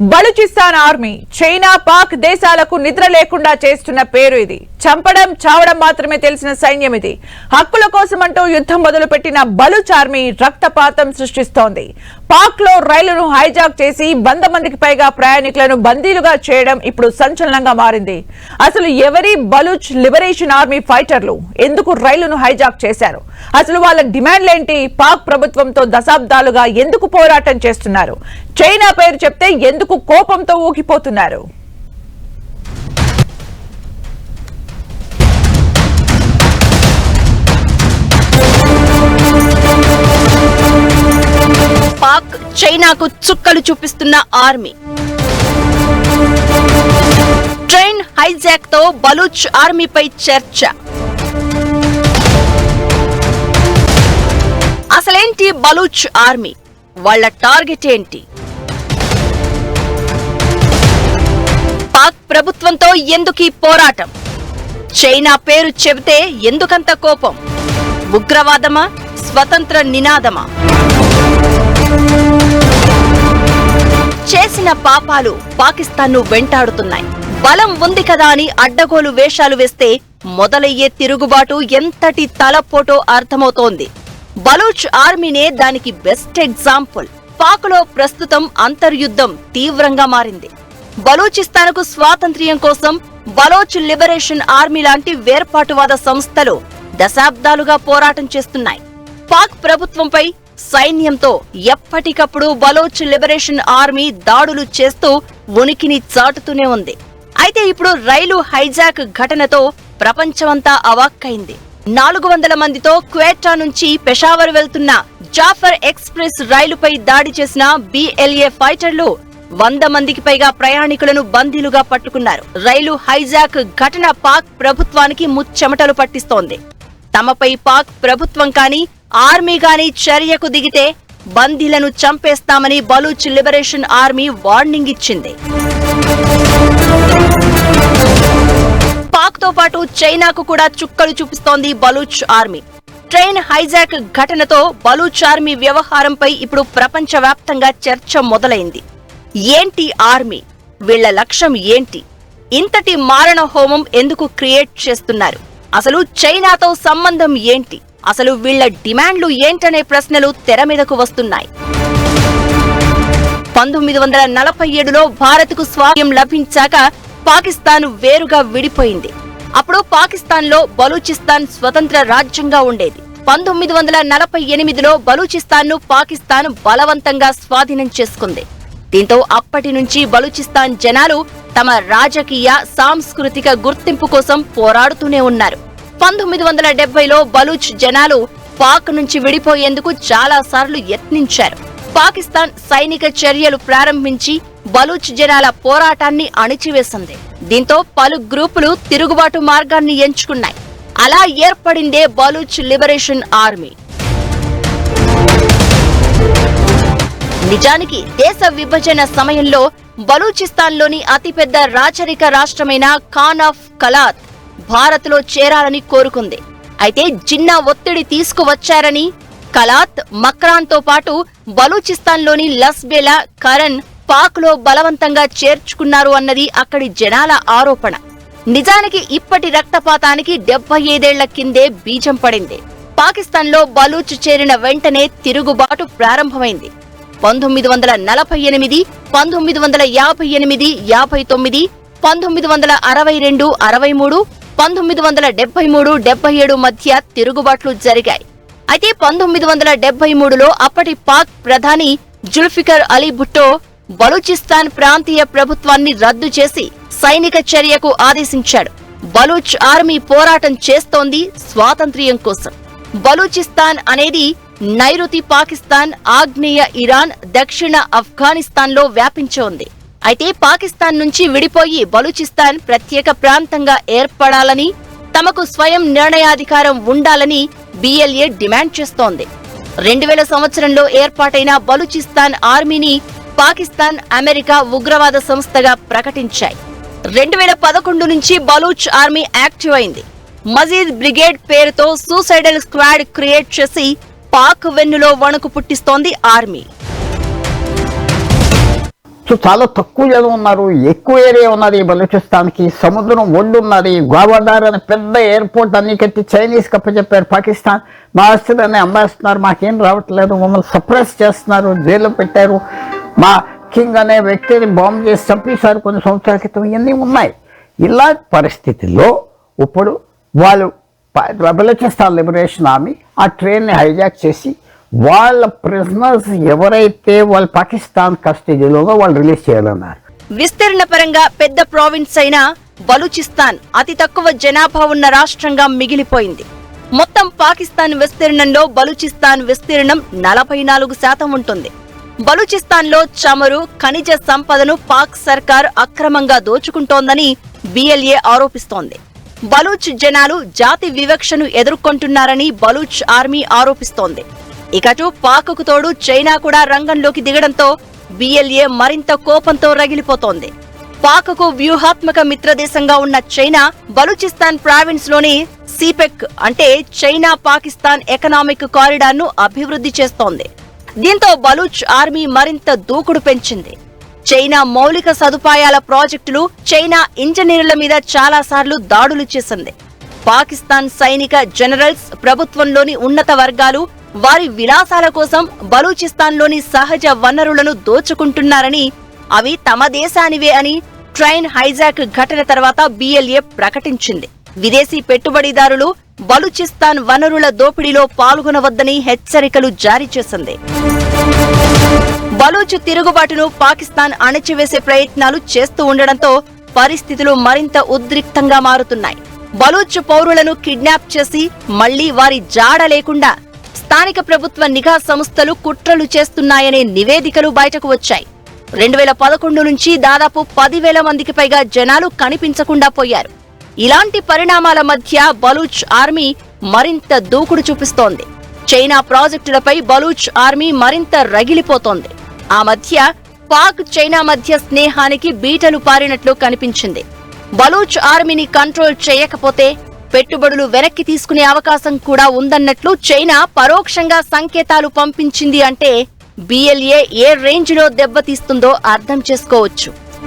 Balochistan army China Pak దేశాలకు నిద్ర లేకుండా చేస్తున్న పేరు ఇది. చంపడం చావడం మాత్రమే తెలిసిన సైన్యం ఇది. హక్కుల కోసమంటూ యుద్ధం మొదలుపెట్టిన బలూచ్ ఆర్మీ రక్తపాతం సృష్టిస్తోంది. పాక్లో రైలును హైజాక్ చేసి వంద మందికి పైగా ప్రయాణికులను బందీలుగా చేయడం ఇప్పుడు సంచలనంగా మారింది. అసలు ఎవరి బలూచ్ లిబరేషన్ ఆర్మీ ఫైటర్లు ఎందుకు రైలును హైజాక్ చేశారు? అసలు వాళ్ళ డిమాండ్లేంటి పాక్ ప్రభుత్వంతో దశాబ్దాలుగా ఎందుకు పోరాటం చేస్తున్నారు? చైనా పేరు చెప్తే ఎందుకు కోపంతో ఊగిపోతున్నారు? పాక్ చైనాకు చుక్కలు చూపిస్తున్న ఆర్మీ. ట్రైన్ హైజాక్తో బలూచ్ ఆర్మీపై చర్చ. అసలేంటి బలూచ్ ఆర్మీ? వాళ్ళ టార్గెట్ ఏంటి? పాక్ ప్రభుత్వంతో ఎందుకీ పోరాటం? చైనా పేరు చెబితే ఎందుకంత కోపం? ఉగ్రవాదమా? స్వతంత్ర నినాదమా? చేసిన పాపాలు పాకిస్తాన్ను వెంటాడుతున్నాయి. బలం ఉంది కదా అని అడ్డగోలు వేషాలు వేస్తే మొదలయ్యే తిరుగుబాటు ఎంతటి తలపోటో అర్థమవుతోంది. బలూచ్ ఆర్మీనే దానికి బెస్ట్ ఎగ్జాంపుల్. పాక్లో ప్రస్తుతం అంతర్యుద్ధం తీవ్రంగా మారింది. బలూచిస్తాన్కు స్వాతంత్ర్యం కోసం బలోచ్ లిబరేషన్ ఆర్మీ లాంటి వేర్పాటువాద సంస్థలు దశాబ్దాలుగా పోరాటం చేస్తున్నాయి. పాక్ ప్రభుత్వంపై సైన్యంతో ఎప్పటికప్పుడు బలోచ్ లిబరేషన్ ఆర్మీ దాడులు చేస్తూ ఉనికిని చాటుతూనే ఉంది. అయితే ఇప్పుడు రైలు హైజాక్ ఘటనతో ప్రపంచమంతా అవాక్కైంది. నాలుగు వందల మందితో క్వేటా నుంచి పెషావర్ వెళ్తున్న జాఫర్ ఎక్స్ప్రెస్ రైలుపై దాడి చేసిన బిఎల్ఏ ఫైటర్లు వంద మందికి పైగా ప్రయాణికులను బందీలుగా పట్టుకున్నారు. రైలు హైజాక్ ఘటన పాక్ ప్రభుత్వానికి ముచ్చెమటలు పట్టిస్తోంది. తమపై పాక్ ప్రభుత్వం కానీ ఆర్మీ గాని చర్యకు దిగితే బందీలను చంపేస్తామని బలూచ్ లిబరేషన్ ఆర్మీ వార్నింగ్ ఇచ్చింది. పాక్తో పాటు చైనాకు కూడా చుక్కలు చూపిస్తోంది బలూచ్ ఆర్మీ. ట్రైన్ హైజాక్ ఘటనతో బలూచ్ ఆర్మీ వ్యవహారంపై ఇప్పుడు ప్రపంచవ్యాప్తంగా చర్చ మొదలైంది. ఏంటి ఆర్మీ? వీళ్ళ లక్ష్యం ఏంటి? ఇంతటి మారణ హోమం ఎందుకు క్రియేట్ చేస్తున్నారు? అసలు చైనాతో సంబంధం ఏంటి? అసలు వీళ్ళ డిమాండ్లు ఏంటనే ప్రశ్నలు తెర మీదకు వస్తున్నాయి. పంతొమ్మిది వందల నలభై ఏడులో భారత్కు స్వాతంత్ర్యం లభించాక పాకిస్తాన్ వేరుగా విడిపోయింది. అప్పుడు పాకిస్తాన్లో బలూచిస్తాన్ స్వతంత్ర రాజ్యంగా ఉండేది. పంతొమ్మిది వందల నలభై ఎనిమిదిలో బలూచిస్తాన్ను పాకిస్తాన్ బలవంతంగా స్వాధీనం చేసుకుంది. దీంతో అప్పటి నుంచి బలూచిస్తాన్ జనాలు తమ రాజకీయ సాంస్కృతిక గుర్తింపు కోసం పోరాడుతూనే ఉన్నారు. పంతొమ్మిది వందల డెబ్బైలో బలూచ్ జనాలు పాక్ నుంచి విడిపోయేందుకు చాలా సార్లు యత్నించారు. పాకిస్తాన్ సైనిక చర్యలు ప్రారంభించి బలూచ్ జనాల పోరాటాన్ని అణిచివేసింది. దీంతో పలు గ్రూపులు తిరుగుబాటు మార్గాన్ని ఎంచుకున్నాయి. అలా ఏర్పడిందే బలూచ్ లిబరేషన్ ఆర్మీ. నిజానికి దేశ విభజన సమయంలో బలూచిస్తాన్లోని అతిపెద్ద రాచరిక రాష్ట్రమైన ఖాన్ ఆఫ్ కలాత్ భారత్లో చేరాలని కోరుకుంది. అయితే జిన్నా ఒత్తిడి తీసుకువచ్చారని కలాత్ మక్రాన్తో పాటు బలూచిస్తాన్లోని లస్బేలా కరణ్ పాక్లో బలవంతంగా చేర్చుకున్నారు అన్నది అక్కడి జనాల ఆరోపణ. నిజానికి ఇప్పటి రక్తపాతానికి డెబ్బై ఐదేళ్ళ కిందే బీజం పడింది. పాకిస్తాన్లో బలూచ్ చేరిన వెంటనే తిరుగుబాటు ప్రారంభమైంది. పంతొమ్మిది వందల నలభై ఎనిమిది పంతొమ్మిది వందల యాభై ఎనిమిది యాభై తొమ్మిది పంతొమ్మిది వందల అరవై రెండు అరవై మూడు పంతొమ్మిది వందల డెబ్బై మూడు డెబ్బై ఏడు మధ్య తిరుగుబాట్లు జరిగాయి. అయితే పంతొమ్మిది వందల డెబ్బై మూడులో అప్పటి పాక్ ప్రధాని జుల్ఫికర్ అలీ భుట్టో బలూచిస్తాన్ ప్రాంతీయ ప్రభుత్వాన్ని రద్దు చేసి సైనిక చర్యకు ఆదేశించాడు. బలూచ్ ఆర్మీ పోరాటం చేస్తోంది స్వాతంత్ర్యం కోసం. బలూచిస్తాన్ అనేది నైరుతి పాకిస్తాన్ ఆగ్నేయ ఇరాన్ దక్షిణ ఆఫ్ఘనిస్తాన్లో వ్యాపించి ఉంది. అయితే పాకిస్తాన్ నుంచి విడిపోయి బలూచిస్తాన్ ప్రత్యేక ప్రాంతంగా ఏర్పడాలని తమకు స్వయం నిర్ణయాధికారం ఉండాలని బిఎల్ఏ డిమాండ్ చేస్తోంది. రెండు వేల సంవత్సరంలో ఏర్పాటైన బలూచిస్తాన్ ఆర్మీని పాకిస్తాన్ అమెరికా ఉగ్రవాద సంస్థగా ప్రకటించాయి. రెండు వేల పదకొండు నుంచి బలూచ్ ఆర్మీ యాక్టివ్ అయింది. మజీద్ బ్రిగేడ్ పేరుతో సూసైడల్ స్క్వాడ్ క్రియేట్ చేసి పాక్ వెన్నులో వణుకు పుట్టిస్తోంది ఆర్మీ. సో చాలా తక్కువ జనం ఉన్నారు ఎక్కువ ఏరియా ఉన్నది బలూచిస్తాన్కి సముద్రం ఒడ్డు ఉన్నది గోవాదార్ అనే పెద్ద ఎయిర్పోర్ట్ అన్ని కట్టి చైనీస్ కప్పచెప్పారు పాకిస్తాన్. మా ఆస్తులన్నీ అమ్మేస్తున్నారు మాకేం రావట్లేదు మమ్మల్ని సప్రెస్ చేస్తున్నారు జైల్లో పెట్టారు. మా కింగ్ అనే వ్యక్తిని బాంబు చేసి చంపేశారు కొన్ని సంవత్సరాల క్రితం ఇవన్నీ ఉన్నాయి. ఇలా పరిస్థితుల్లో ఇప్పుడు వాళ్ళు బలూచిస్తాన్ లిబరేషన్ ఆర్మీ ఆ ట్రైన్ని హైజాక్ చేసి వాళ్ళ ప్రిజనర్స్ ఎవరైతే వాళ్ళు పాకిస్తాన్ కస్టడీలో వాళ్ళు రిలీజ్ చేయాలన్నారు. విస్తరణ పరంగా పెద్ద ప్రావిన్స్ అయిన బలూచిస్తాన్ అతి తక్కువ జనాభా ఉన్న రాష్ట్రంగా మిగిలిపోయింది. మొత్తం పాకిస్తాన్ విస్తీర్ణంలో బలూచిస్తాన్ విస్తీర్ణం నలభై నాలుగు శాతం ఉంటుంది. బలూచిస్తాన్లో చమురు ఖనిజ సంపదను పాక్ సర్కార్ అక్రమంగా దోచుకుంటోందని బిఎల్ఏ ఆరోపిస్తోంది. బలూచ్ జనాలు జాతి వివక్షను ఎదుర్కొంటున్నారని బలూచ్ ఆర్మీ ఆరోపిస్తోంది. ఇకటు పాక్కు తోడు చైనా కూడా రంగంలోకి దిగడంతో బిఎల్ఏ మరింత కోపంతో రగిలిపోతోంది. పాక్కు వ్యూహాత్మక మిత్రదేశంగా ఉన్న చైనా బలూచిస్తాన్ ప్రావిన్స్లోని సిపెక్ అంటే చైనా పాకిస్తాన్ ఎకనామిక్ కారిడార్ను అభివృద్ధి చేస్తోంది. దీంతో బలూచ్ ఆర్మీ మరింత దూకుడు పెంచింది. చైనా మౌలిక సదుపాయాల ప్రాజెక్టులు చైనా ఇంజనీర్ల మీద చాలాసార్లు దాడులు చేసింది. పాకిస్తాన్ సైనిక జనరల్స్ ప్రభుత్వంలోని ఉన్నత వర్గాలు వారి విలాసాల కోసం బలూచిస్తాన్లోని సహజ వనరులను దోచుకుంటున్నారని అవి తమ దేశానివే అని ట్రైన్ హైజాక్ ఘటన తర్వాత బిఎల్ఏ ప్రకటించింది. విదేశీ పెట్టుబడిదారులు బలూచిస్తాన్ వనరుల దోపిడీలో పాల్గొనవద్దని హెచ్చరికలు జారీ చేసింది. బలూచ్ తిరుగుబాటును పాకిస్తాన్ అణచివేసే ప్రయత్నాలు చేస్తూ ఉండడంతో పరిస్థితులు మరింత ఉద్రిక్తంగా మారుతున్నాయి. బలూచ్ పౌరులను కిడ్నాప్ చేసి మళ్ళీ వారి జాడ లేకుండా స్థానిక ప్రభుత్వ నిఘా సంస్థలు కుట్రలు చేస్తున్నాయనే నివేదికలు బయటకు వచ్చాయి. రెండు వేల పదకొండు నుంచి దాదాపు పదివేల మందికి పైగా జనాలు కనిపించకుండా పోయారు. ఇలాంటి పరిణామాల మధ్య బలూచ్ ఆర్మీ మరింత దూకుడు చూపిస్తోంది. చైనా ప్రాజెక్టులపై బలూచ్ ఆర్మీ మరింత రగిలిపోతోంది. ఆ మధ్య పాక్ చైనా మధ్య స్నేహానికి బీటలు పారినట్లు కనిపించింది. బలూచ్ ఆర్మీని కంట్రోల్ చేయకపోతే పెట్టుబడులు వెనక్కి తీసుకునే అవకాశం కూడా ఉందన్నట్లు చైనా పరోక్షంగా సంకేతాలు పంపించింది అంటే బిఎల్ఏ ఏ రేంజ్లో దెబ్బతీస్తుందో అర్థం చేసుకోవచ్చు.